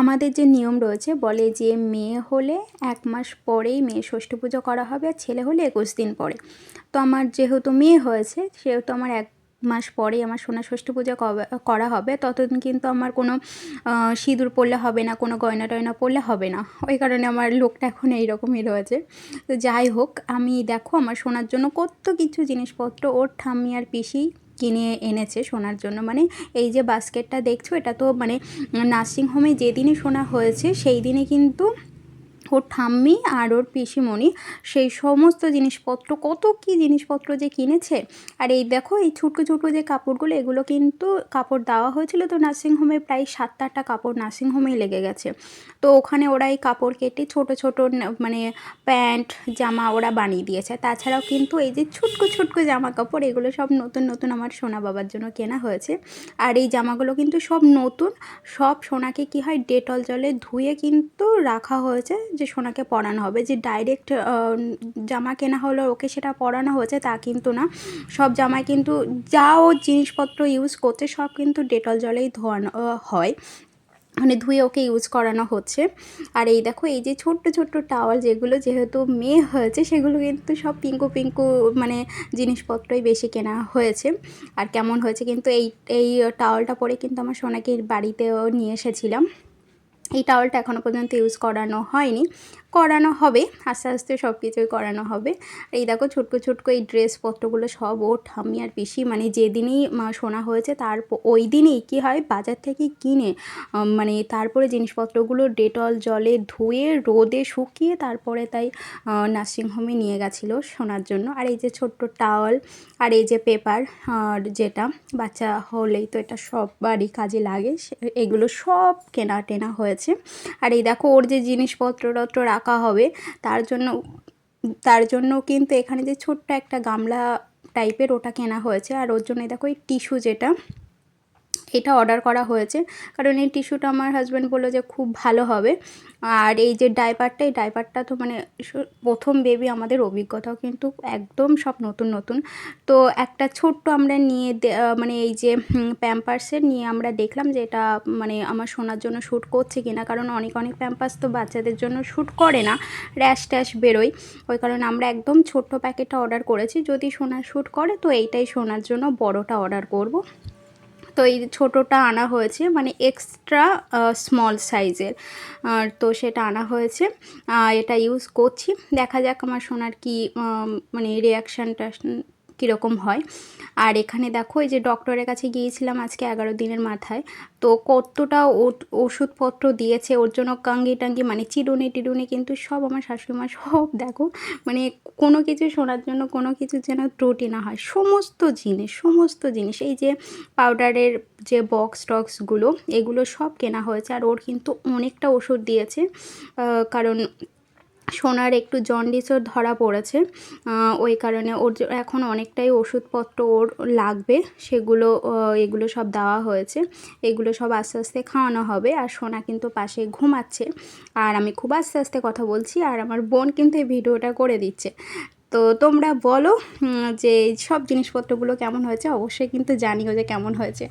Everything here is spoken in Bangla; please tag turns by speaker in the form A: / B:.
A: আমাদের যে নিয়ম রয়েছে, বলে যে মেয়ে হলে এক মাস পরেই মেয়ে ষষ্ঠী পুজো করা হবে আর ছেলে হলে একুশ দিন পরে। তো আমার যেহেতু মেয়ে হয়েছে, সেহেতু আমার এক মাস পরেই আমার সোনা ষষ্ঠী পূজা করা হবে। ততদিন কিন্তু আমার কোনো সিঁদুর পরলে হবে না, কোনো গয়না টয়না পরলে হবে না। ওই কারণে আমার লোকটা এখন এইরকমই রয়েছে। তো যাই হোক, আমি দেখো আমার সোনার জন্য কত কিছু জিনিসপত্র, ওর ঠাম্মি আর পিসি কিনে এনেছে শোনার জন্য। মানে এই যে বাস্কেটটা দেখছ, এটা তো মানে নার্সিংহোমে যেদিনই শোনা হয়েছে সেই দিনে কিন্তু ওর ঠাম্মি আর ওর পিসিমণি সেই সমস্ত জিনিসপত্র, কত কি জিনিসপত্র যে কিনেছে। আর এই দেখো, এই ছোটো ছোটো যে কাপড়গুলো, এগুলো কিন্তু কাপড় দেওয়া হয়েছিল তো নার্সিংহোমে প্রায় সাতটা আটটা কাপড় নার্সিংহোমেই লেগে গেছে। তো ওখানে ওরা এই কাপড় কেটে ছোট ছোট মানে প্যান্ট, জামা ওরা বানিয়ে দিয়েছে। তাছাড়াও কিন্তু এই যে ছুটকো ছুটকো জামা কাপড়, এগুলো সব নতুন নতুন আমার সোনা বাবার জন্য কেনা হয়েছে। আর এই জামাগুলো কিন্তু সব নতুন, সব সোনাকে কি হয়, ডেটল জলে ধুয়ে কিন্তু রাখা হয়েছে। যে সোনাকে পরানো হবে, যে ডাইরেক্ট জামা কেনা হলো, ওকে সেটা পরানো হয়েছে, তা কিন্তু না। সব জামায় কিন্তু যা ও জিনিসপত্র ইউজ করছে, সব কিন্তু ডেটল জলেই ধোয়ানো হয়। মানে ধুয়ে ওকে ইউজ করানো হচ্ছে। আর এই দেখো, এই যে ছোট্ট ছোট্ট টাওয়াল যেগুলো যেহেতু মেয়ে হয়েছে, সেগুলো কিন্তু সব পিঙ্কু পিঙ্কু মানে জিনিসপত্রই বেশি কেনা হয়েছে। আর কেমন হয়েছে কিন্তু এই এই টাওয়ালটা পরে কিন্তু আমার সোনাকে বাড়িতেও নিয়ে এসেছিলাম। এই টাওয়ালটা এখনও পর্যন্ত ইউজ করানো হয়নি। করানো হবে, আস্তে আস্তে সব কিছুই করানো হবে। এই দেখো ছোটকো ছোটকো এই ড্রেসপত্রগুলো সব ও ঠাম্মি আর পিসি মানে যেদিনই শোনা হয়েছে তার ওই দিনই কী হয় বাজার থেকে কিনে মানে তারপরে জিনিসপত্রগুলো ডেটল জলে ধুয়ে, রোদে শুকিয়ে তারপরে তাই নার্সিংহোমে নিয়ে গেছিল শোনার জন্য। আর এই যে ছোট্ট টাওয়াল আর এই যে পেপার আর যেটা বাচ্চা হলেই তো এটা সব বাড়ি কাজে লাগে এগুলো সব কেনা টেনা হয়েছে আর এই দেখো, ওর যে জিনিসপত্র টত্র রাখা হবে, তার জন্য তার জন্য কিন্তু এখানে যে ছোট্ট একটা গামলা টাইপের ওটা কেনা হয়েছে। আর ওর জন্য দেখো, এই টিস্যু যেটা এটা অর্ডার করা হয়েছে। কারণ এই টিস্যুটা আমার হাজব্যান্ড বলল যে খুব ভালো হবে। আর এই যে ডাইপারটা এই ডাইপারটা তো মানে প্রথম বেবি আমাদের অভিজ্ঞতাও কিন্তু একদম সব নতুন নতুন। তো একটা ছোট্ট আমরা নিয়ে মানে এই যে প্যাম্পার্সের নিয়ে আমরা দেখলাম যে এটা মানে আমার শোনার জন্য শ্যুট করছে কিনা। কারণ অনেক অনেক প্যাম্পার্স তো বাচ্চাদের জন্য শ্যুট করে না। র্যাশ ট্যাশ বেরোয়। ওই কারণে আমরা একদম ছোট্ট প্যাকেটটা অর্ডার করেছি। যদি সোনার শ্যুট করে, তো এইটাই শোনার জন্য বড়টা অর্ডার করব। তো এই ছোটোটা আনা হয়েছে মানে এক্সট্রা স্মল সাইজের আর তো সেটা আনা হয়েছে এটা ইউজ করছি। দেখা যাক আমার সোনার কি মানে রিয়াকশানটা কীরকম হয়। আর এখানে দেখো, এই যে ডক্টরের কাছে গিয়েছিলাম আজকে এগারো দিনের মাথায়। তো কতটা ওষুধপত্র দিয়েছে, ওর জন্য কাঙ্গি টাঙ্গি মানে চিরুনি টিরুনি কিন্তু সব আমার শাশুড়িমা সব দেখো মানে কোনো কিছু শোনার জন্য, কোনো কিছু যেন ত্রুটি না হয়। সমস্ত জিনিস সমস্ত জিনিস, এই যে পাউডারের যে বক্স টক্সগুলো এগুলো সব কেনা হয়েছে। আর ওর কিন্তু অনেকটা ওষুধ দিয়েছে কারণ সোনার একটু জন্ডিসও ধরা পড়েছে। ওই কারণে ওর এখন অনেকটাই ওষুধপত্র ওর লাগবে। সেগুলো এগুলো সব দেওয়া হয়েছে। এগুলো সব আস্তে আস্তে খাওয়ানো হবে। আর সোনা কিন্তু পাশে ঘুমাচ্ছে। আর আমি খুব আস্তে আস্তে কথা বলছি। আর আমার বোন কিন্তু এই ভিডিওটা করে দিচ্ছে। তো তোমরা বলো যে সব জিনিসপত্রগুলো কেমন হয়েছে? অবশ্যই কিন্তু জানিও যে কেমন হয়েছে।